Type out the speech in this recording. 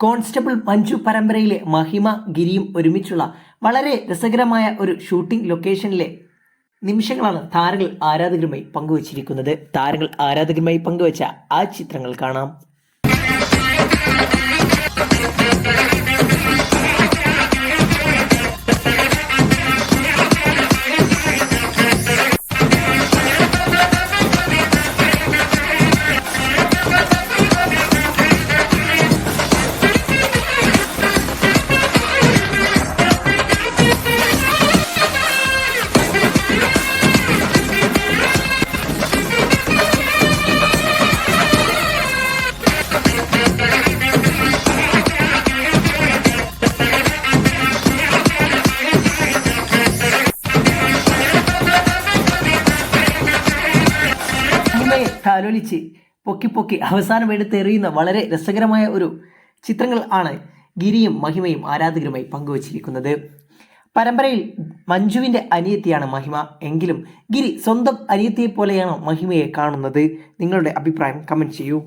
Constable Manju പരമ്പരയിലെ മഹിമ ഗിരിയും ഒരുമിച്ചുള്ള വളരെ രസകരമായ ഒരു ഷൂട്ടിംഗ് ലൊക്കേഷനിലെ നിമിഷങ്ങളാണ് താരങ്ങൾ ആരാധകരുമായി പങ്കുവച്ചിരിക്കുന്നത്. താരങ്ങൾ ആരാധകരുമായി പങ്കുവച്ച ആ ചിത്രങ്ങൾ കാണാം. മഹിമയെ താലോലിച്ച് പൊക്കി പൊക്കി അവസാനം എടുത്തെറിയുന്ന വളരെ രസകരമായ ഒരു ചിത്രങ്ങൾ ആണ് ഗിരിയും മഹിമയും ആരാധകരുമായി പങ്കുവച്ചിരിക്കുന്നത്. പരമ്പരയിൽ മഞ്ജുവിന്റെ അനിയത്തിയാണ് മഹിമ. എങ്കിലും ഗിരി സ്വന്തം അനിയത്തിയെ പോലെയാണ് മഹിമയെ കാണുന്നത്? നിങ്ങളുടെ അഭിപ്രായം കമന്റ് ചെയ്യൂ.